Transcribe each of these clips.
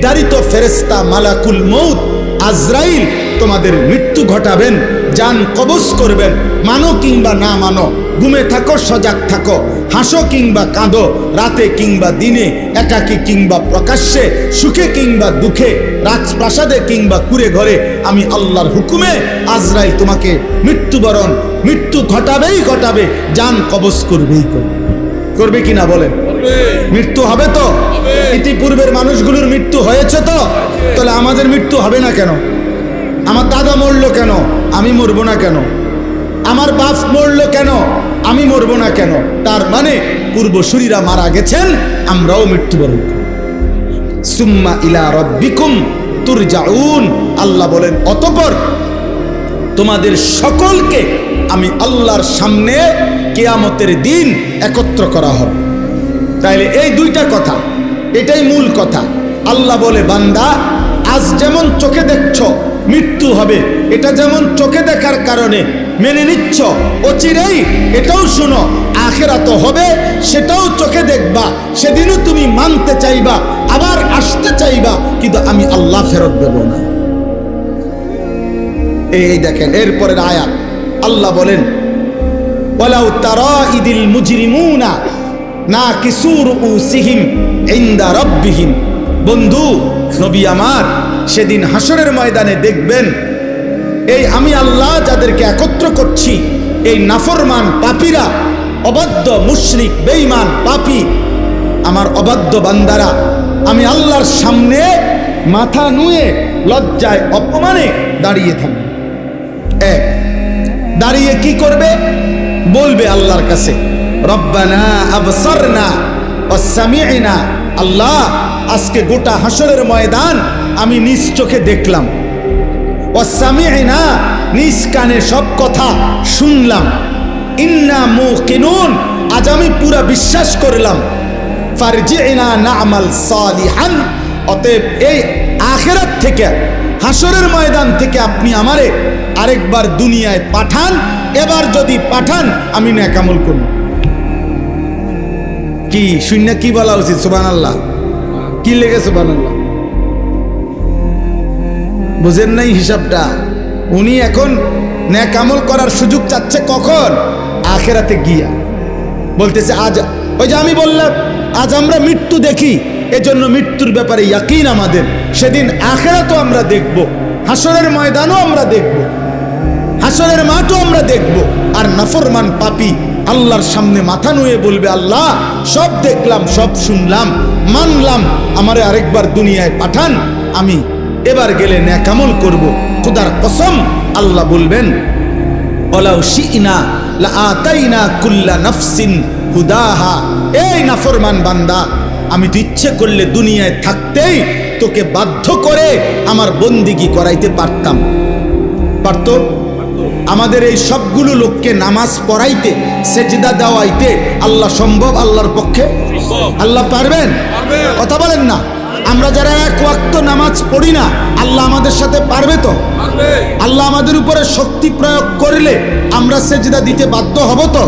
নির্ধারিত ফেরেস্তা মালাকুল মৌত আজরাইল তোমাদের মৃত্যু ঘটাবেন, যান কবজ করবেন। মানো কিংবা না মানো, ঘুমে থাকো, সজাগ থাকো। হাসো কিংবা কাঁদো, রাতে কিংবা দিনে, একাকী কিংবা প্রকাশ্যে, সুখে কিংবা দুঃখে, রাজপ্রাসাদে কিংবা কুড়ে ঘরে। আমি আল্লাহর হুকুমে আজরাইল তোমাকে মৃত্যুবরণ, মৃত্যু ঘটাবেই ঘটাবে, যান কবজ করবেই করবে। করবে কিনা বলেন? মৃত্যু হবে তো? ইতিপূর্বের মানুষগুলোর মৃত্যু হয়েছে তো? তাহলে আমাদের মৃত্যু হবে না কেন? আমার দাদা মরলো কেন? আমি মরবো না কেন? আমার বাপ মরলো কেন? আমি মরবো না কেন? তার মানে পূর্বসূরীরা মারা গেছেন আমরাও মৃত্যুবরণ করব। সুম্মা ইলা রব্বিকুম তুরজাউন। আল্লাহ বলেন অতপর তোমাদের সকলকে আমি আল্লাহর সামনে কেয়ামতের দিন একত্র করা হবে। তাইলে এই দুইটা কথা, এটাই মূল কথা। আল্লাহ বলে, বান্দা, আজ যেমন চোখে দেখছ, মৃত্যু হবে। এটা যেমন চোখে দেখার কারণে মেনে নিচ্ছ, অচিরেই এটাও শুনো আখেরা তো হবে, সেটাও চোখে দেখবা। সেদিনও তুমি মানতে চাইবা, আবার আসতে চাইবা, কিন্তু আমি আল্লাহ ফেরত দেব না। এই দেখেন, এরপরের আয়াত। আল্লাহ বলেন, ওয়ালাউ তারা ইদিল মুজরিমুনা না কিসুর উসিহিম ইনদা রব্বিহিম। বন্ধু, নবী আমার, সেদিন হাসরের ময়দানে দেখবেন, এই আমি আল্লাহ যাদেরকে একত্র করছি, এই নাফরমান পাপীরা, অবাধ্য মুশরিক, বেঈমান পাপী, আমার অবাধ্য বান্দারা, আমি আল্লাহর সামনে মাথা নুয়ে, লজ্জায় অপমানে দাঁড়িয়ে থাকবে। এক, দাঁড়িয়ে কি করবে? বলবে আল্লাহর কাছে। রব্বানা আবসারনা ওয়াসামি'না আল্লাহ, আজকে গোটা হাসরের ময়দান আমি নিজ চোখে দেখলাম। ওয়াসামি'না নিজ কানে সব কথা শুনলাম। ইন্না মুকিনুন আজ আমি পুরা বিশ্বাস করলাম। ফারজি'না না'মাল সালিহান, অতএব এই আখেরাত থেকে হাসরের ময়দান থেকে আপনি আমারে আরেকবার দুনিয়ায় পাঠান, এবার যদি পাঠান, আমি ন্যাকামল করব। কি? শূন্য কি বলা উচিত? সুবান আল্লাহ কি লেগে সুবান আল্লাহ বুঝেন নাই হিসাবটা? উনি এখন ন্যাকামল করার সুযোগ চাচ্ছে কখন? আখেরাতে গিয়া। বলতেছে, আজ ওই যে আমি বললাম, আজ আমরা মৃত্যু দেখি। এজন্য মৃত্যুর ব্যাপারে ইয়াকিন আমাদের। সেদিন আখেরা তো আমরা দেখব। হাসরের ময়দানও আমরা দেখব। হাসরের মাঠও আমরা দেখব। আর নাফরমান পাপি আল্লাহর সামনে মাথা নুয়ে বলবে, আল্লাহ, সব দেখলাম, সব শুনলাম, মানলাম, আমারে আরেকবার দুনিয়ায় পাঠান, আমি এবার গেলে ন্যাকামল করব, খুদার কসম, আল্লাহ বলবেন কুল্লা নাফসিন হুদাহা বান্দা, আমি তো ইচ্ছে করলে দুনিয়ায় থাকতেই তোকে বাধ্য করে আমার বন্দিগি করাইতে পারতাম। পারত? আমাদের এই সবগুলো লোককে নামাজ পড়াইতে সেজদা দেওয়াইতে আল্লাহ সম্ভব আল্লাহর পক্ষে? আল্লাহ পারবেন? কথা বলেন না। আমরা যারা এক ওয়াক্ত নামাজ পড়ি না আল্লাহ আমাদের সাথে পারবে তো? আল্লাহ আমাদের উপরে শক্তি প্রয়োগ করলে আমরা সেজদা দিতে বাধ্য হব তো?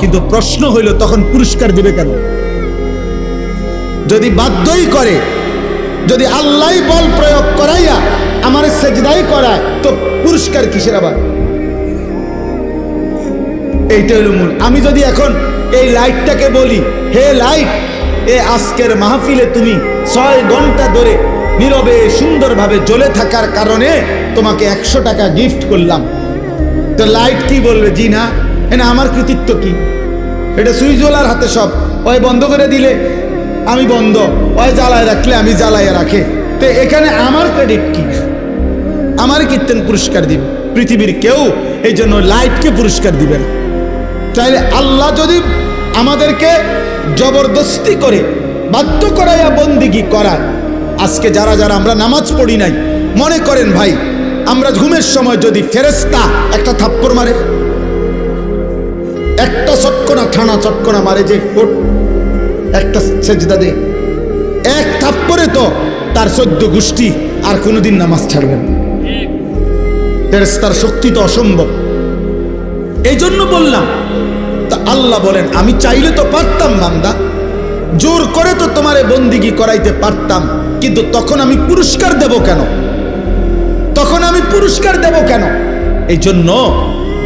কিন্তু প্রশ্ন হইল তখন পুরস্কার দিবে কেন? যদি বাধ্যই করে যদি আল্লাহ বল প্রয়োগ করাইয়া আমার সেজদাই করায় তো পুরস্কার কিসের আবার? এইটা হলো মূল। আমি যদি এখন এই লাইটটাকে বলি, হে লাইট, এ আজকের মাহফিলে তুমি ছয় ঘণ্টা ধরে নীরবে সুন্দরভাবে জ্বলে থাকার কারণে তোমাকে একশো টাকা গিফট করলাম। তো লাইট কি বলবে? জি না। না, আমার কৃতিত্ব কি? এটা সুইচওয়ালার হাতে সব। ওই বন্ধ করে দিলে আমি বন্ধ। ওই জ্বালায় রাখলে আমি জ্বালায় রাখে। তো এখানে আমার ক্রেডিট কি? আমার কীর্তন পুরস্কার দিবে। পৃথিবীর কেউ এই জন্য লাইটকে পুরস্কার দিবে না। চাইলে আল্লাহ যদি আমাদেরকে জবরদস্তি করে বাধ্য করাইয়া বন্দিগি করায়। আজকে যারা যারা আমরা নামাজ পড়ি নাই, মনে করেন ভাই, আমরা ঘুমের সময় যদি ফেরেস্তা একটা থাপ্পড় মারে, একটা চটকনা ঠানা চটকনা মারে যে কোট একটা সেজদা দে, এক থাপ্পরে তো তার চোদ্দ গোষ্ঠী আর কোনোদিন নামাজ ছাড়বেন না। ফেরেস্তার শক্তি তো অসম্ভব। এই জন্য বললাম আল্লাহ বলেন, আমি চাইলে তো পারতাম, বান্দা। জোর করে তো তোমারে বন্দিগি করাইতে পারতাম, কিন্তু তখন আমি পুরস্কার দেব কেন? তখন আমি পুরস্কার দেব কেন? এই জন্য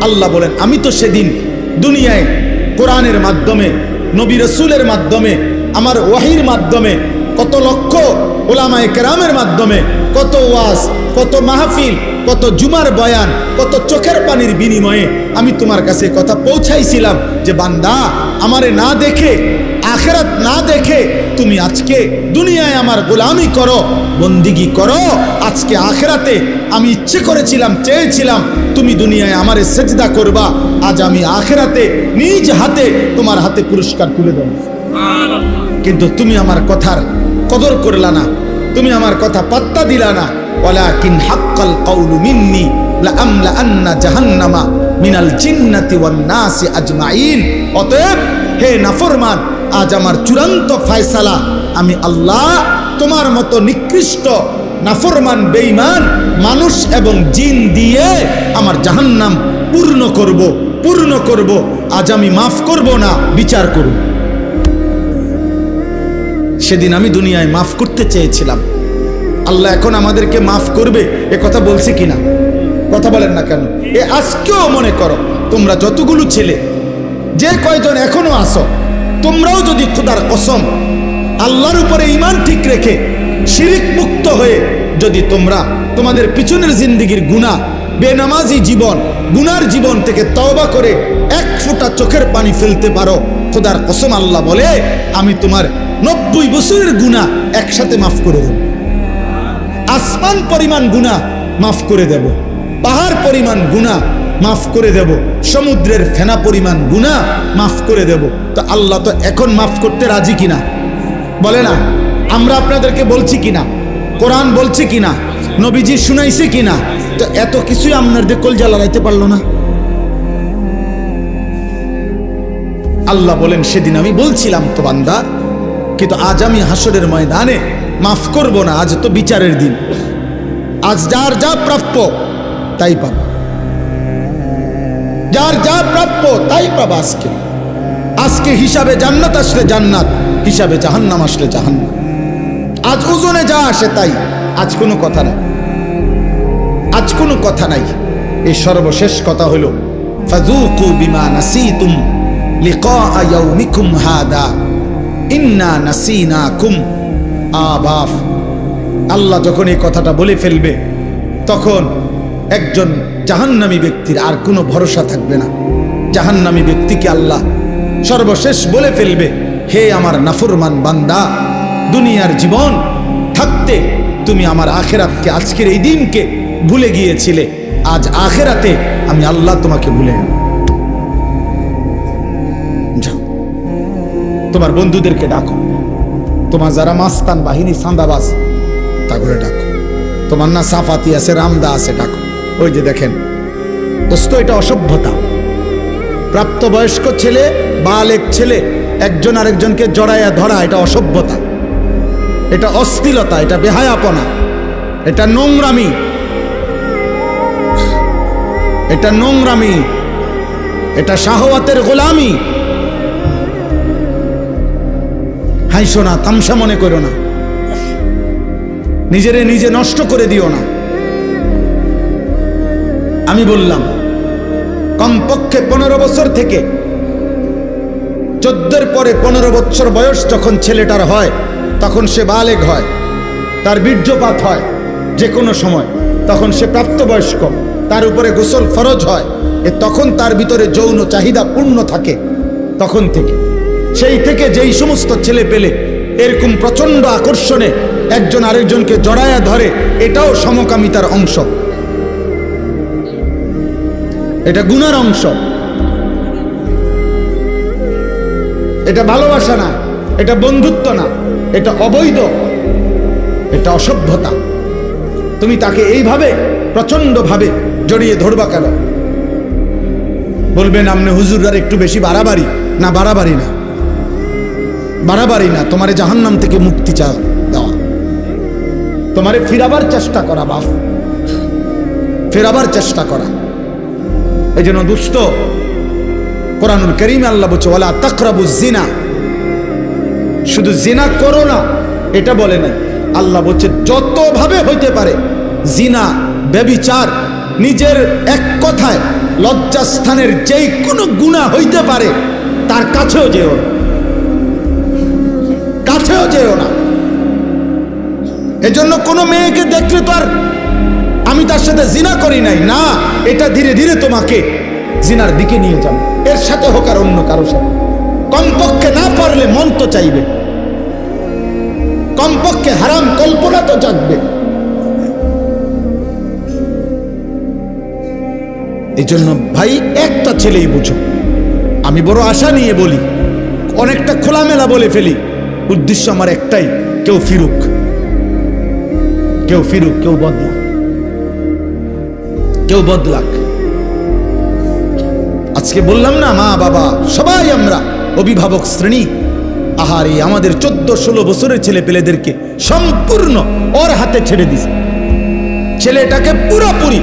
আল্লাহ বলেন, আমি তো সেদিন দুনিয়ায় কোরআনের মাধ্যমে, নবী রসুলের মাধ্যমে, আমার ওয়াহির মাধ্যমে, কত লক্ষ ওলামায় কেরামের মাধ্যমে, কত ওয়াজ কত মাহফিল কত জুমার বয়ান কত চোখের পানির বিনিময়ে আমি তোমার কাছে কথা পৌঁছাইছিলাম যে বান্দা আমারে না দেখে আখেরাত না দেখে তুমি আজকে দুনিয়ায় আমার গোলামি করো বন্দিগি করো। আজকে আখেরাতে আমি ইচ্ছে করেছিলাম চেয়েছিলাম তুমি দুনিয়ায় আমারে সেজদা করবা। আজ আমি আখেরাতে নিজ হাতে তোমার হাতে পুরস্কার তুলে দেব। কিন্তু তুমি আমার কথার কদর করলা না তুমি আমার কথা পাত্তা দিলা না। অতএব, হে নাফরমান, আজ আমার চূড়ান্ত আমি আল্লাহ তোমার মতো নিকৃষ্ট নাফরমান, বেঈমান মানুষ এবং জিন দিয়ে আমার জাহান্নাম পূর্ণ করব পূর্ণ করব। আজ আমি মাফ করব না, বিচার করব। সেদিন আমি দুনিয়ায় মাফ করতে চেয়েছিলাম। আল্লাহ এখন আমাদেরকে মাফ করবে, এ কথা বলছে কিনা? কথা বলেন না কেন? এ আজকেও মনে করো, তোমরা যতগুলো ছেলে, যে কয়জন এখনও আসো তোমরাও যদি খুদার কসম আল্লাহর উপরে ইমান ঠিক রেখে শিরিক মুক্ত হয়ে যদি তোমরা তোমাদের পিছনের জিন্দিগির গুণা বেনামাজি জীবন, গুনার জীবন থেকে তওবা করে এক ফোঁটা চোখের পানি ফেলতে পারো, খোদার কসম আল্লাহ বলে, আমি তোমার নব্বই বছরের গুণা একসাথে মাফ করে দেব। আসমান পরিমাণ গুণা মাফ করে দেব। পাহাড় পরিমাণ গুণা মাফ করে দেব। সমুদ্রের ফেনা পরিমাণ গুণা মাফ করে দেব। তো আল্লাহ তো এখন মাফ করতে রাজি কিনা? বলে না। আমরা আপনাদেরকে বলছি কিনা? কোরআন বলছে কিনা? নবীজি শুনাইছে কিনা? তো এত কিছুই আপনাদের কলজা লড়াইতে পারল না। আল্লাহ বলেন, সেদিন আমি বলছিলাম তো বান্দা, কিন্তু আজ আমি হাসরের ময়দানে মাফ করব না, আজ তো বিচারের দিন। আজ যার যা প্রাপ্য, তাই পাব। যার যা প্রাপ্য, তাই পাব আজকে। আজকে হিসাবে জান্নাত আসলে জান্নাত, হিসাবে জাহান্নাম আসলে জাহান্নাম। আজ ওজনে যা আসে তাই, আজ কোনো কথা নাই। আজ কোনো কথা নাই। এই সর্বশেষ কথা হলো ফাজুকু লিকা ইয়াউমিকুম হাদা, ইন্না নাসিনাকুম আবাফ আল্লাহ যখন এই কথাটা বলে ফেলবে, তখন একজন জাহান্নামী ব্যক্তির আর কোনো ভরসা থাকবে না। জাহান্নামী ব্যক্তিকে আল্লাহ সর্বশেষ বলে ফেলবে, হে আমার নাফরমান বান্দা, দুনিয়ার জীবন থাকতে তুমি আমার আখেরাতকে আজকের এই দিনকে ভুলে গিয়েছিলে, আজ আখেরাতে আমি আল্লাহ তোমাকে ভুলে তোমার বন্ধুদেরকে ডাকো। তোমার যারা মাস্তান বাহিনী সান্দাবাস তা করে ডাকো। তোমার না সাফাতি আছে, রামদা আছে, ডাকো। ওই যে দেখেন, দোস্ত, এটা অসভ্যতা। প্রাপ্তবয়স্ক ছেলে, বালেক ছেলে, একজন আরেকজনকে জড়াইয়া ধরা, এটা অসভ্যতা। এটা অশ্লীলতা এটা বেহায়াপনা। এটা নোংরামি। এটা নোংরামি। এটা শাহওয়াতের গোলামি। হাইসো না, তামসা মনে করো না। নিজেরে নিজে নষ্ট করে দিও না। আমি বললাম, কমপক্ষে পনেরো বছর থেকে চোদ্দের পরে পনেরো বছর বয়স যখন ছেলেটার হয়, তখন সে বালেগ হয়, তার বীর্যপাত হয় যে কোনো সময়। তখন সে প্রাপ্তবয়স্ক, তার উপরে গোসল ফরজ হয়, এ তখন তার ভিতরে যৌন চাহিদা পূর্ণ থাকে তখন থেকে। সেই থেকে যেই সমস্ত ছেলে পেলে, এরকম প্রচণ্ড আকর্ষণে একজন আরেকজনকে জড়ায়া ধরে, এটাও সমকামিতার অংশ। এটা গুনার অংশ। এটা ভালোবাসা না, এটা বন্ধুত্ব না, এটা অবৈধ, এটা অসভ্যতা। তুমি তাকে এইভাবে প্রচণ্ডভাবে জড়িয়ে ধরবা কেন? বলবেন আপনি হুজুরার একটু বেশি বাড়াবাড়ি, না বাড়াবাড়ি না। বাড়াবাড়ি না, তোমারে জাহান্নাম থেকে মুক্তি চা দেওয়া। তোমারে ফিরাবার চেষ্টা করা, বাপ। ফেরাবার চেষ্টা করা। এই জন্য দুস্থ কোরআনুল করিম আল্লাহ বলছে ওলা তকরাবু জিনা শুধু জিনা করো না, এটা বলে নাই। আল্লাহ বলছে, যতভাবে হইতে পারে জিনা ব্যবিচার, নিজের এক কথায় লজ্জাস্থানের যেই কোনো গুণা হইতে পারে, তার কাছেও যেও যেও না। এজন্য কোনো মেয়েকে দেখলে তো আর আমি তার সাথে জিনা করি নাই। না, এটা ধীরে ধীরে তোমাকে জিনার দিকে নিয়ে যাবে। এর সাথে হোক আর অন্য কারও সাথে। কমপক্ষে না পারলে মন তো চাইবে। কমপক্ষে হারাম কল্পনা তো জাগবে। এই জন্য ভাই, একটা ছেলেই বুঝো। আমি বড় আশা নিয়ে বলি, অনেকটা খোলামেলা বলে ফেলি। উদ্দেশ্য আমার একটাই, কেউ ফিরুক। কেউ ফিরুক, কেউ বদলাক। কেউ বদলাক। আজকে বললাম না, মা, বাবা, সবাই আমরা অভিভাবক শ্রেণি। আহারে, আমাদের চোদ্দ ষোলো বছরের ছেলে পেলেদেরকে সম্পূর্ণ ওর হাতে ছেড়ে দিছে। ছেলেটাকে পুরোপুরি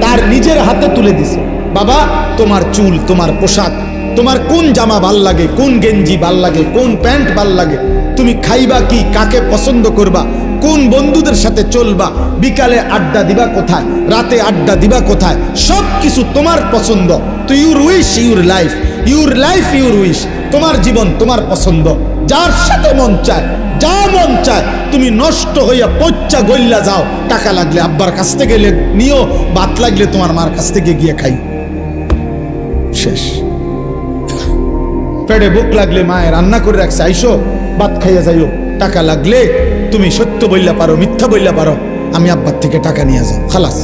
তার নিজের হাতে তুলে দিছে। বাবা, তোমার চুল, তোমার পোশাক তোমার কোন জামা ভালো লাগে, কোন গেঞ্জি ভালো লাগে, কোন প্যান্ট ভালো লাগে, তুমি খাইবা কি, কাকে পছন্দ করবা, কোন বন্ধুদের সাথে চলবা, বিকালে আড্ডা দিবা কোথায়, রাতে আড্ডা দিবা কোথায় সব কিছু তোমার পছন্দ। তো your wish, your life your life, your wish, তোমার জীবন তোমার পছন্দ। যার সাথে মন চায়, যা মন চায়, তুমি নষ্ট হইয়া পচ্চা গল্লা যাও। টাকা লাগলে আব্বার কাছ থেকে নিও, বাত লাগলে তোমার মার কাছ থেকে গিয়ে খাই। শেষ। পেটে বুক লাগলে মায়ে রান্না করে রাখছে, আইসো, ভাত খাইয়া যাইও। টাকা লাগলে তুমি সত্য বললা পারো, মিথ্যা বললা পারো। আমি আব্বার থেকে টাকা নিয়ে যাও, খালাস।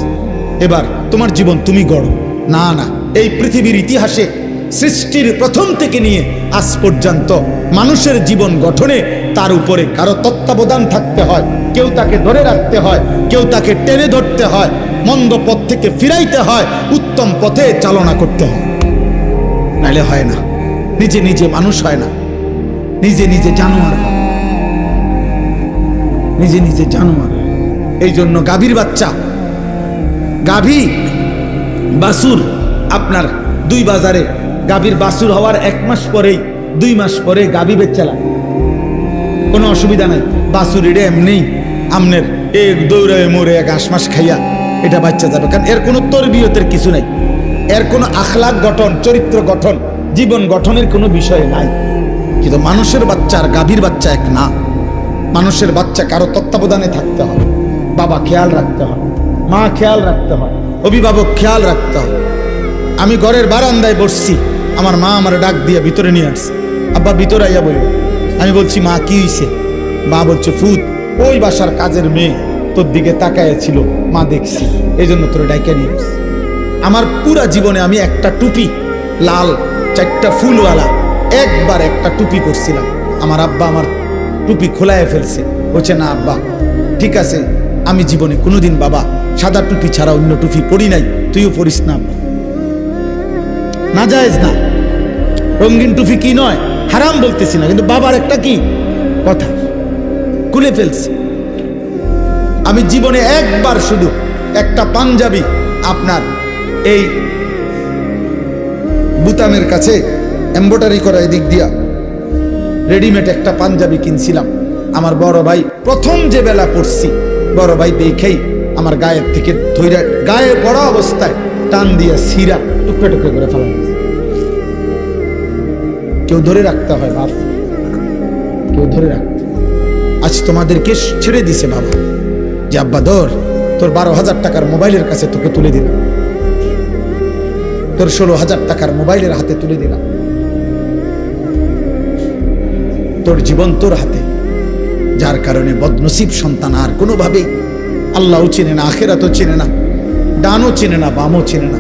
এবার তোমার জীবন তুমি গড়ো। না না, এই পৃথিবীর ইতিহাসে সৃষ্টির প্রথম থেকে নিয়ে আজ পর্যন্ত মানুষের জীবন গঠনে তার উপরে কারও তত্ত্বাবধান থাকতে হয়। কেউ তাকে ধরে রাখতে হয়, কেউ তাকে টেনে ধরতে হয়, মন্দ পথ থেকে ফিরাইতে হয়, উত্তম পথে চালনা করতে হয়। নাইলে হয় না। নিজে নিজে মানুষ হয় না। নিজে নিজে জানোয়ার হয়। নিজে নিজে জানোয়ার। এই জন্য গাভীর বাচ্চা, গাভী বাসুর আপনার দুই বাজারে গাভীর বাসুর হওয়ার এক মাস পরেই, দুই মাস পরে গাভী বেচা লাগে। কোনো অসুবিধা নাই। বাসুর এটা এমনি আমনের এক দৌড়ে মরে এক আশ মাস খাইয়া এটা বাচ্চা যাবে। কারণ এর কোনো তরবিয়তের কিছু নাই। এর কোনো আখলাক গঠন, চরিত্র গঠন জীবন গঠনের কোনো বিষয় নাই। কিন্তু মানুষের বাচ্চা আর গাভীর বাচ্চা এক না। মানুষের বাচ্চা কারও তত্ত্বাবধানে থাকতে হয় বাবা খেয়াল রাখতে হয় মা খেয়াল রাখতে হয় অভিভাবক খেয়াল রাখতে হয় আমি ঘরের বারান্দায় বসছি। আমার মা আমার ডাক দিয়ে ভিতরে নিয়ে আসছে। আব্বা ভিতরে আইয়া বলি আমি বলছি, মা, কি হইছে? মা বলছে, ফুত, ওই বাসার কাজের মেয়ে তোর দিকে তাকায় ছিল। মা দেখছি। এই জন্য তোর ডাইকে নিয়ে আমার পুরা জীবনে আমি একটা টুপি লাল চারটা ফুলওয়ালা একবার একটা টুপি করছিলাম আমার আব্বা আমার টুপি খোলায় ফেলছে। বলছে, না আব্বা, ঠিক আছে, আমি জীবনে কোনোদিন বাবা সাদা টুপি ছাড়া অন্য টুপি পরি নাই। তুইও পরিস না না জায়েজ না। রঙিন টুপি কি নয়, হারাম বলতেছি না, কিন্তু বাবার একটা কি কথা। খুলে ফেলছে। আমি জীবনে একবার শুধু একটা পাঞ্জাবি আপনার এই বুতামের কাছে এম্বোটারি করা এদিক দিয়া। রেডিমেড একটা পাঞ্জাবি কিনছিলাম। আমার বড় ভাই প্রথম যে বেলা পড়ছি, বড় ভাই দেখেই আমার গায়ের থেকে ধৈর্য গায়ে পড়া অবস্থায় টান দিয়া সিরা টুকরে টুকরে করে ফেলা। কেউ ধরে রাখতে হয় বাপ। কেউ ধরে রাখতে। আজ তোমাদেরকে ছেড়ে দিছে বাবা। যে আব্বা ধর, তোর বারো হাজার টাকার মোবাইলের কাছে তোকে তুলে দিলাম। তোর ষোলো হাজার টাকার মোবাইলের হাতে তুলে দিলাম। তোর জীবন তোর হাতে। যার কারণে বদনসিব সন্তান আর কোনোভাবেই আল্লাহও চেনে না, আখেরাতও চেনে না ডানও চেনে না, বামও চেনে না,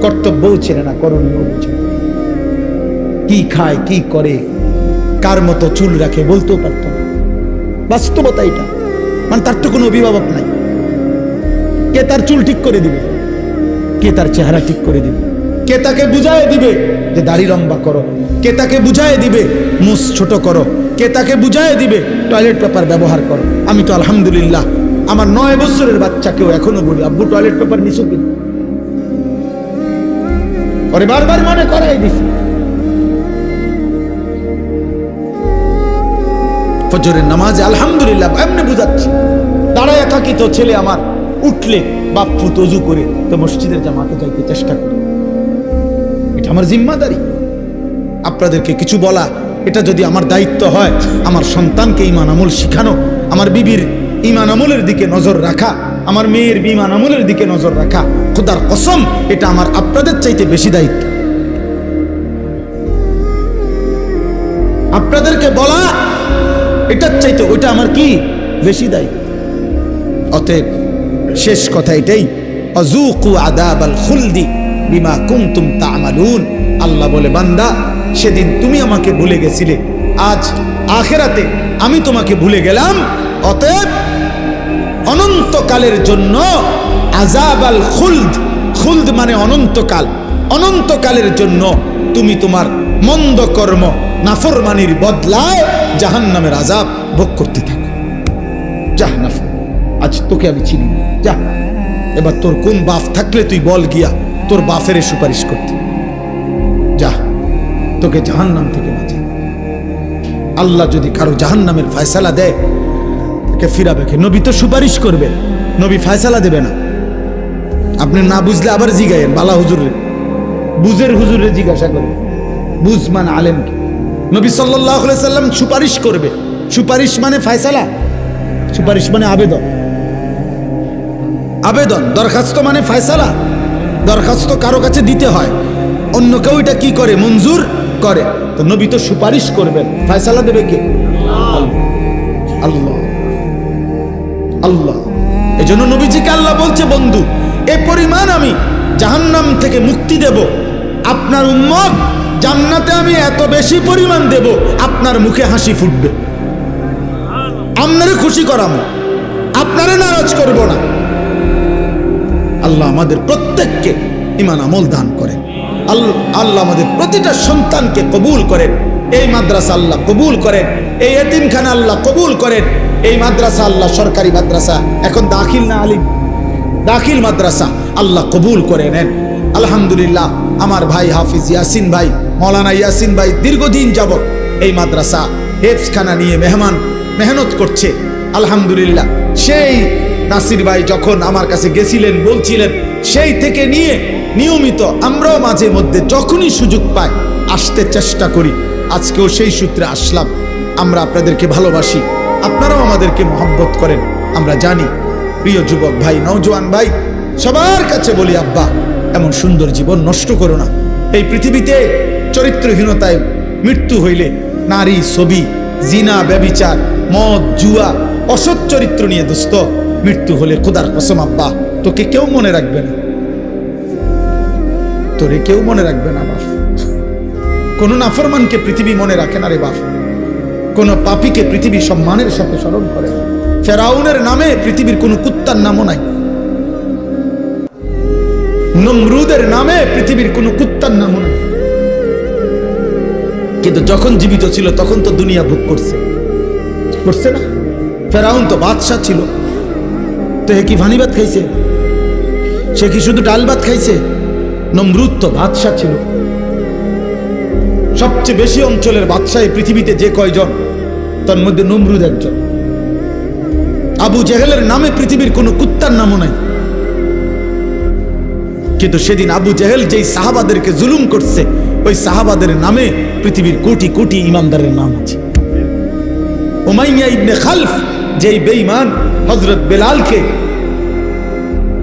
কর্তব্যও চেনে না করণীয় কি খায়, কি করে, কার মতো চুল রাখে বলতেও পারত না। বাস্তবতা এটা। মানে তার তো কোনো অভিভাবক নাই। কে তার চুল ঠিক করে দিবে? কে তার চেহারা ঠিক করে দিবে? কে তাকে বুঝায় দিবে যে দাড়ি লম্বা করো? কে তাকে বুঝায় দিবে মুস ছোট করো? কে তাকে বুঝায় দিবে টয়লেট পেপার ব্যবহার করো? আমি তো আলহামদুলিল্লাহ, আমার নয় বছরের বাচ্চাকেও এখনও বলি, আব্বু, টয়লেট পেপার নিছো কিনা? পরে বারবার মনে করাই দিছি। ফজরের নামাজে আলহামদুলিল্লাহ, এমনি বুঝাচ্ছি। দাঁড়ায় থাকি তো ছেলে আমার, উঠলে বাপ্পু তজু করে তো মসজিদের জামাতে যাইতে চেষ্টা করি। আমার জিম্মাদারি। আপনাদেরকে কিছু বলা, এটা যদি আমার দায়িত্ব হয়, আমার সন্তানকে ইমান আমল শিখানো, আমার বিবির ইমান আমলের দিকে নজর রাখা, আমার মেয়ের বিমান আমলের দিকে নজর রাখা, খোদার কসম, এটা আমার আপনাদের চাইতে বেশি দায়িত্ব। আপনাদেরকে বলা, এটার চাইতে ওইটা আমার কি? বেশি দায়িত্ব। অতএব শেষ কথা এটাই অজুকু আদাব আল খুলদি বিমা কুমতুম তামালুন। আল্লাহ বলে, বান্দা, সেদিন তুমি আমাকে ভুলে গেছিলে। আজ আখেরাতে আমি তোমাকে ভুলে গেলাম। অতএব অনন্তকালের জন্য আজাব আল খুলদ। খুলদ মানে অনন্তকাল। অনন্তকালের জন্য তুমি তোমার মন্দ কর্ম নাফরমানির বদলায় জাহান্নামের আজাব ভোগ করতে থাকো। যা নাফর, আজ তোকে আমি চিনি। যা এবার তোর কোন বাপ থাকলে তুই বল গিয়া। তোর বাফের সুপারিশ করতে। যা, তোকে জাহান্নাম থেকে বাঁচা। আল্লাহ যদি কারও জাহান্নামের ফয়সালা দেয়, তাকে ফিরাবে নবী তো সুপারিশ করবে, নবী ফয়সালা দেবে না। আপনি না বুঝলে আবার জিগায়েন বালা হুজুরে বুঝের হুজুরে জিজ্ঞাসা করবে। বুঝ মানে আলেমকে নবী সাল্লাহ সাল্লাম সুপারিশ করবে। সুপারিশ মানে ফয়সালা, সুপারিশ মানে আবেদন। আবেদন, দরখাস্ত মানে ফয়সালা। দরখাস্ত কারও কাছে দিতে হয়। অন্য কেউ এটা কি করে? মঞ্জুর করে। তো নবী তো সুপারিশ করবেন। ফয়সালা দেবে কে? আল্লাহ। আল্লাহ। এই জন্য নবীজিকে আল্লাহ বলছে, বন্ধু, এ পরিমাণ আমি জাহান্নাম থেকে মুক্তি দেব। আপনার উম্মত জান্নাতে আমি এত বেশি পরিমাণ দেব, আপনার মুখে হাসি ফুটবে। আপনারে খুশি করাবো। আপনারে নারাজ করব না। আল্লাহ আমাদের প্রত্যেককে ইমান আমল দান করেন আল্লাহ আমাদের প্রতিটা সন্তানকে কবুল করেন এই মাদ্রাসা আল্লাহ কবুল করেন এই এতিমখানা আল্লাহ কবুল করেন এই মাদ্রাসা আল্লাহ সরকারি মাদ্রাসা। এখন দাখিল না আলিম? দাখিল মাদ্রাসা আল্লাহ কবুল করে নেন। আলহামদুলিল্লাহ, আমার ভাই হাফিজ ইয়াসিন ভাই, মৌলানা ইয়াসিন ভাই দীর্ঘদিন যাবত এই মাদ্রাসা হেফসখানা নিয়ে মেহমান, মেহনত করছে। আলহামদুলিল্লাহ, সেই নাসির ভাই যখন আমার কাছে গেছিলেন, বলছিলেন, সেই থেকে নিয়ে নিয়মিত আমরাও মাঝে মধ্যে যখনই সুযোগ পাই, আসতে চেষ্টা করি। আজকেও সেই সূত্রে আসলাম। আমরা আপনাদেরকে ভালোবাসি। আপনারাও আমাদেরকে মহব্বত করেন। আমরা জানি, প্রিয় যুবক ভাই নৌজওয়ান ভাই, সবার কাছে বলি, আব্বা, এমন সুন্দর জীবন নষ্ট করো না। এই পৃথিবীতে চরিত্রহীনতায় মৃত্যু হইলে নারী, ছবি, জিনা, ব্যবিচার, মদ, জুয়া, অসৎ চরিত্র নিয়ে দোস্ত। মৃত্যু হলে খোদার কসম, আব্বা, তোকে কেউ মনে রাখবে না। তোরে কেউ মনে রাখবে না, বাপ। কোন নাফরমানকে পৃথিবী মনে রাখে না রে, বাপ। কোন পাপীকে পৃথিবী সম্মানের সাথে স্মরণ করে। ফেরাউনের নামে পৃথিবীর কোন কুত্তার নামও নাই। নমরুদের নামে পৃথিবীর কোন কুত্তার নামও নাই। কিন্তু যখন জীবিত ছিল, তখন তো দুনিয়া ভোগ করছে। করছে না? ফেরাউন তো বাদশাহ ছিল। তো হে কি ভানিবাদ খাইছে? সে কি শুধু ডাল ভাত খাইছে? নমরুদ তো বাদশাহ ছিল। সবচেয়ে বেশি অঞ্চলের বাদশাহ এই পৃথিবীতে যে কয়জন, তার মধ্যে নমরুদ একজন। আবু জেহেলের নামে পৃথিবীর কোনো কুত্তার নামও নাই। কিন্তু সেদিন আবু জেহেল যেই সাহাবাদেরকে জুলুম করছে, ওই সাহাবাদের নামে পৃথিবীর কোটি কোটি ইমানদারের নাম আছে। ওমাইয়া ইবনে খালফ যেই বেঈমান হজরত বেলালকে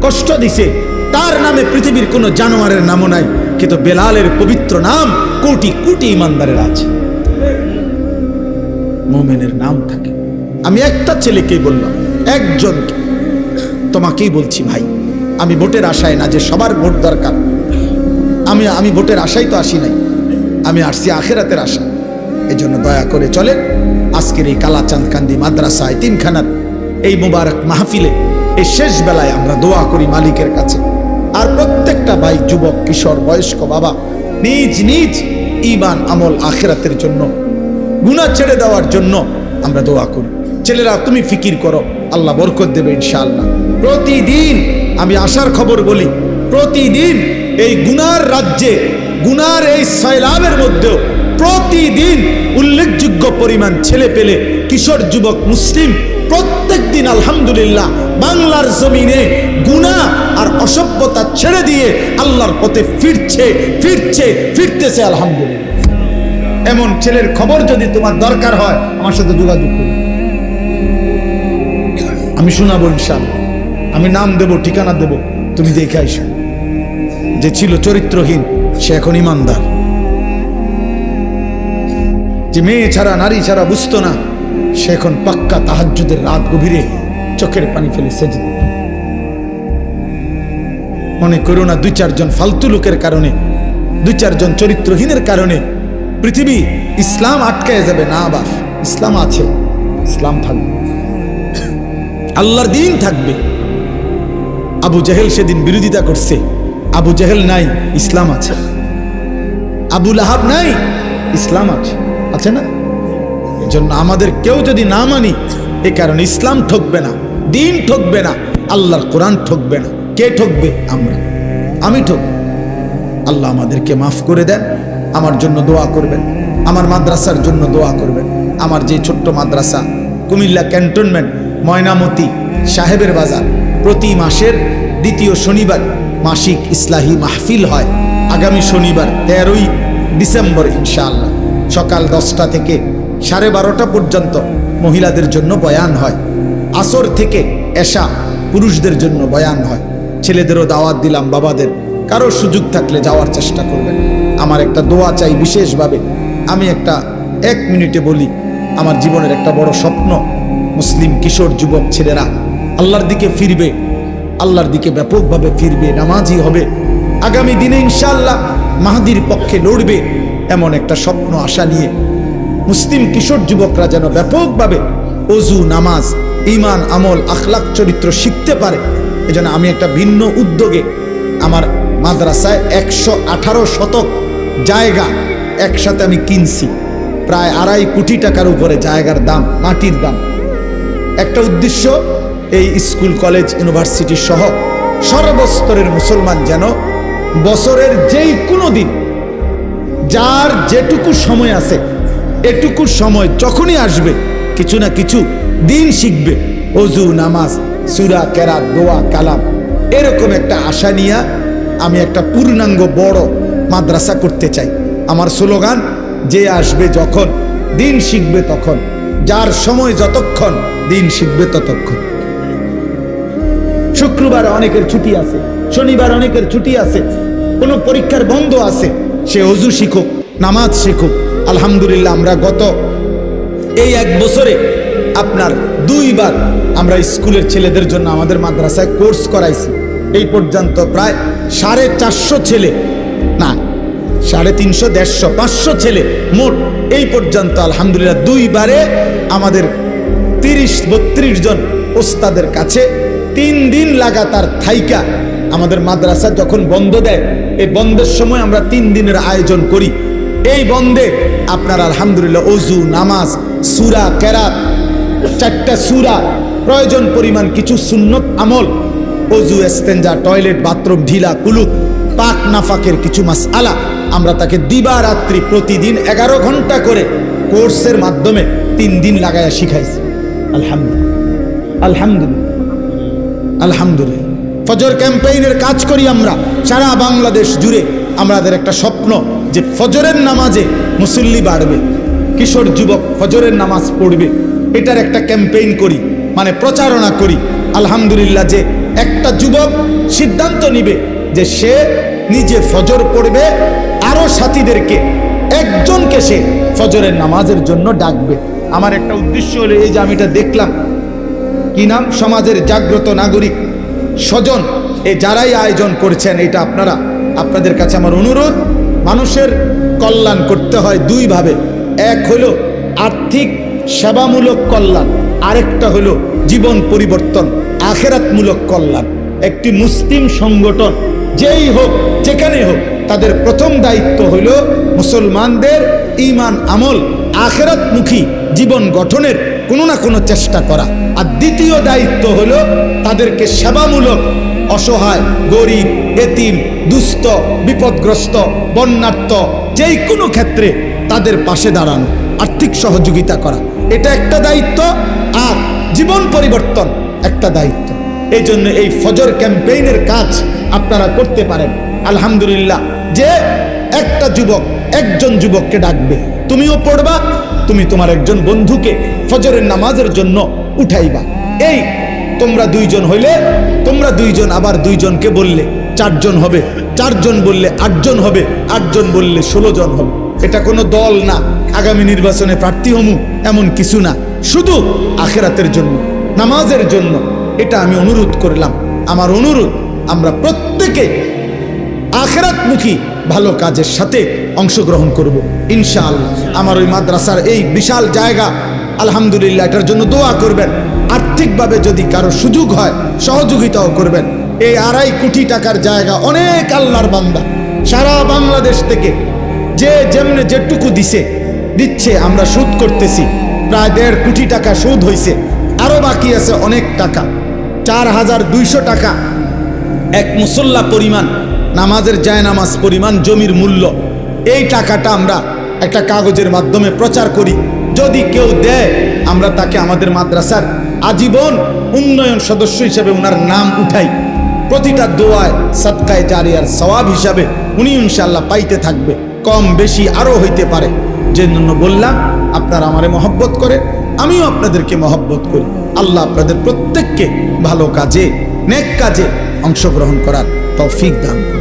কষ্ট দিছে। তার নামে পৃথিবীর কোনো জানোয়ারের নামও নাই, কিন্তু বেলালের পবিত্র নাম কোটি কোটি ইমানদারের আছে। মোমেনের নাম থাকে। আমি একটা ছেলেকেই বললাম, একজনকে। তোমাকেই বলছি ভাই, আমি ভোটের আশায় না যে সবার ভোট দরকার। আমি আমি ভোটের আশাই তো আসি নাই, আমি আসছি আখেরাতের আশা এই জন্য দয়া করে চলেন, আজকের এই কালাচাঁদ কান্দি মাদ্রাসা তিনখানার এই মুবারক মাহফিলে এই শেষ বেলায় আমরা দোয়া করি মালিকের কাছে। আর প্রত্যেকটা ভাই, যুবক, কিশোর, বয়স্ক, বাবা, নিজ নিজ ইমান আমল আখেরাতের জন্য গুণা ছেড়ে দেওয়ার জন্য আমরা দোয়া করি। ছেলেরা, তুমি ফিকির করো, আল্লাহ বরকত দেবে ইনশাআল্লাহ। প্রতিদিন আমি আসার খবর বলি, প্রতিদিন এই গুনার রাজ্যে, গুনার এই সয়লাভের মধ্যেও প্রতিদিন উল্লেখযোগ্য পরিমাণ ছেলে পেলে কিশোর যুবক মুসলিম প্রত্যেক দিন আলহামদুলিল্লাহ বাংলার জমিনে গুণা আর অসভ্যতা ছেড়ে দিয়ে আল্লাহর পথে ফিরছে ফিরছে, ফিরতেছে আলহামদুলিল্লাহ। এমন ছেলের খবর যদি তোমার দরকার হয়, আমার সাথে যোগাযোগ করো। আমি শোনাবো ইনশাআল্লাহ। আমি নাম দেব, ঠিকানা দেব, তুমি দেখে আইসো যে ছিল চরিত্রহীন, সে এখন ইমানদার। যে মেয়ে ছাড়া, নারী ছাড়া বুঝতো না সে এখন পাক্কা তাহাজ্জুদের রাত গভীরে চোখের পানি ফেলে সেজে মনে করো না দুই চারজন ফালতু লোকের কারণে, দুই চারজন চরিত্রহীনের কারণে পৃথিবী ইসলাম আটকায় যাবে না বাস ইসলাম আছে, ইসলাম থাকবে। আল্লাহর দিন থাকবে। আবু জাহেল সেদিন বিরোধিতা করছে। আবু জাহেল নাই, ইসলাম আছে। আবু লাহাব নাই, ইসলাম আছে। আছে না? এজন্য আমাদের কেউ যদি না মানি, এ কারণে ইসলাম ঠকবে না, দিন ঠকবে না, আল্লাহর কোরআন ঠকবে না। কে ঠকবে? আমরা। আমি ঠক আল্লাহ আমাদেরকে মাফ করে দেন, আমার জন্য দোয়া করবেন, আমার মাদ্রাসার জন্য দোয়া করবেন, আমার যে ছোট্ট মাদ্রাসা, কুমিল্লা ক্যান্টনমেন্ট, ময়নামতি, সাহেবের বাজার, প্রতি মাসের দ্বিতীয় শনিবার মাসিক ইসলাহি মাহফিল হয়। আগামী শনিবার তেরোই ডিসেম্বর, ইনশাআল্লাহ। সকাল দশটা থেকে সাড়ে বারোটা পর্যন্ত মহিলাদের জন্য বয়ান হয়। আসর থেকে এশা পুরুষদের জন্য বয়ান হয়। ছেলেদেরও দাওয়াত দিলাম বাবাদের। কারও সুযোগ থাকলে যাওয়ার চেষ্টা করবেন। আমার একটা দোয়া চাই বিশেষভাবে। আমি একটা, এক মিনিটে বলি, আমার জীবনের একটা বড় স্বপ্ন, মুসলিম কিশোর যুবক ছেলেরা, আল্লাহর দিকে ফিরবে। আল্লাহর দিকে ব্যাপকভাবে ফিরবে, নামাজি হবে। আগামী দিনে ইনশাল্লাহ মাহাদির পক্ষে লড়বে, এমন একটা স্বপ্ন আশা নিয়ে মুসলিম কিশোর যুবকরা যেন ব্যাপকভাবে অজু, নামাজ ইমান আমল আখলাক চরিত্র শিখতে পারে। এজন্য আমি একটা ভিন্ন উদ্যোগে আমার মাদ্রাসায় একশো আঠারো শতক জায়গা একসাথে আমি কিনছি। প্রায় আড়াই কোটি টাকার উপরে জায়গার দাম, মাটির দাম। একটা উদ্দেশ্য, এই স্কুল, কলেজ, ইউনিভার্সিটি সহ সর্বস্তরের মুসলমান যেন বছরের যেই কোনো দিন, যার যেটুকু সময় আছে এটুকু সময় যখনই আসবে, কিছু না কিছু দিন শিখবে। অজু, নামাজ, সুরা কেরা দোয়া, কালাম, এরকম একটা আশা নিয়ে আমি একটা পূর্ণাঙ্গ বড় মাদ্রাসা করতে চাই। আমার স্লোগান, যে আসবে যখন, দিন শিখবে তখন, যার সময় যতক্ষণ, দিন শিখবে ততক্ষণ। শুক্রবার অনেকের ছুটি আছে, শনিবার অনেকের ছুটি আছে, কোনো পরীক্ষার বন্ধ আছে, সে অজু শিখুক, নামাজ শিখুক আলহামদুলিল্লাহ, আমরা গত এই এক বছরে আপনার দুইবার আমরা স্কুলের ছেলেদের জন্য আমাদের মাদ্রাসায় কোর্স করাইছি। এই পর্যন্ত প্রায় সাড়ে চারশো ছেলে, না, সাড়ে তিনশো, দেড়শো, পাঁচশো ছেলে মোট এই পর্যন্ত আলহামদুলিল্লাহ দুইবারে আমাদের তিরিশ, বত্রিশ জন ওস্তাদের কাছে তিন দিন লাগাতার থাইকা আমাদের মাদ্রাসা যখন বন্ধ দেয়, এই বন্ধের সময় আমরা তিন দিনের আয়োজন করি। এই বন্ধে আপনার আলহামদুলিল্লাহ অজু নামাজ, সুরা, কেরাত, চারটা সুরা, প্রয়োজন পরিমাণ কিছু সুন্নত আমল অজু এস্তেঞ্জা টয়লেট, বাথরুম, ঢিলা কুলুক পাক নাফাকের কিছু মাস আলা আমরা তাকে দিবারাত্রি প্রতিদিন এগারো ঘণ্টা করে কোর্সের মাধ্যমে তিন দিন লাগাইয়া শিখাইছি। আলহামদুলিল্লাহ। আলহামদুলিল্লাহ। আলহামদুলিল্লাহ। ফজর ক্যাম্পেইনের কাজ করি আমরা, সারা বাংলাদেশ জুড়ে আমাদের একটা স্বপ্ন যে ফজরের নামাজে মুসল্লি বাড়বে। কিশোর যুবক ফজরের নামাজ পড়বে। এটার একটা ক্যাম্পেইন করি মানে প্রচারণা করি। আলহামদুলিল্লাহ যে একটা যুবক সিদ্ধান্ত নিবে যে সে নিজে ফজর পড়বে আরও সাথীদেরকে, একজনকে সে ফজরের নামাজের জন্য ডাকবে। আমার একটা উদ্দেশ্য হলো এই যে আমি এটা দেখলাম। কি নাম? সমাজের জাগ্রত নাগরিক, স্বজন, এ যারাই আয়োজন করছেন, এটা আপনারা আপনাদের কাছে আমার অনুরোধ, মানুষের কল্যাণ করতে হয় দুইভাবে এক হলো আর্থিক সেবামূলক কল্যাণ, আরেকটা হলো জীবন পরিবর্তন, আখেরাতমূলক কল্যাণ। একটি মুসলিম সংগঠন, যেই হোক যেখানে হোক, তাদের প্রথম দায়িত্ব হলো মুসলমানদের ইমান আমল, আখেরাতমুখী জীবন গঠনের কোনো না কোনো চেষ্টা করা। আর দ্বিতীয় দায়িত্ব হলো তাদেরকে সেবামূলক অসহায়, গরিব, এতিম, দুস্থ, বিপদগ্রস্ত বন্যার্থ যেই কোনো ক্ষেত্রে তাদের পাশে দাঁড়ানো, আর্থিক সহযোগিতা করা, এটা একটা দায়িত্ব আর জীবন পরিবর্তন একটা দায়িত্ব। এই জন্য এই ফজর ক্যাম্পেইনের কাজ আপনারা করতে পারেন। আলহামদুলিল্লাহ, যে একটা যুবক, একজন যুবককে ডাকবে, তুমিও পড়বা, তুমি তোমার একজন বন্ধুকে ফজরের নামাজের জন্য উঠাইবা। এই তোমরা দুইজন হইলে, তোমরা দুইজন, আবার দুইজনকে বললে চারজন হবে। চারজন বললে আটজন হবে, আটজন বললে ষোলো জন হবে। এটা কোনো দল না। আগামী নির্বাচনে প্রার্থী হমু, এমন কিছু না। শুধু আখেরাতের জন্য, নামাজের জন্য। এটা আমি অনুরোধ করলাম। আমার অনুরোধ, আমরা প্রত্যেকে আখেরাতমুখী ভালো কাজের সাথে অংশগ্রহণ করব, ইনশাআল্লাহ। আমার ওই মাদ্রাসার এই বিশাল জায়গা, আলহামদুলিল্লাহ, এটার জন্য দোয়া করবেন। আর্থিকভাবে যদি কারও সুযোগ হয়, সহযোগিতাও করবেন। এই আড়াই কোটি টাকার জায়গা অনেক আল্লাহর বান্দা। সারা বাংলাদেশ থেকে যে যেমনে যেটুকু দিছে, দিচ্ছে, আমরা সুদ করতেছি। প্রায় দেড় কোটি টাকা সুদ হয়েছে আরও বাকি আছে অনেক টাকা। চার হাজার দুইশো টাকা। এক মুসল্লা পরিমাণ, নামাজের জায়নামাজ পরিমাণ, জমির মূল্য। এই টাকাটা আমরা একটা কাগজের মাধ্যমে প্রচার করি। যদি কেউ দেয়, আমরা তাকে আমাদের মাদ্রাসার আজীবন উন্নয়ন সদস্য হিসেবে ওনার নাম উঠাই। প্রতিটা দোয়ায় সৎকায় জারিয়ার সওয়াব হিসাবে উনি ইনশাল্লাহ পাইতে থাকবে। কম বেশি আরও হইতে পারে। যে জন্য বললাম, আপনারা আমারে মহব্বত করে আমিও আপনাদেরকে মহব্বত করি। আল্লাহ আপনাদের প্রত্যেককে ভালো কাজে, নেক কাজে অংশগ্রহণ করার তৌফিক দান।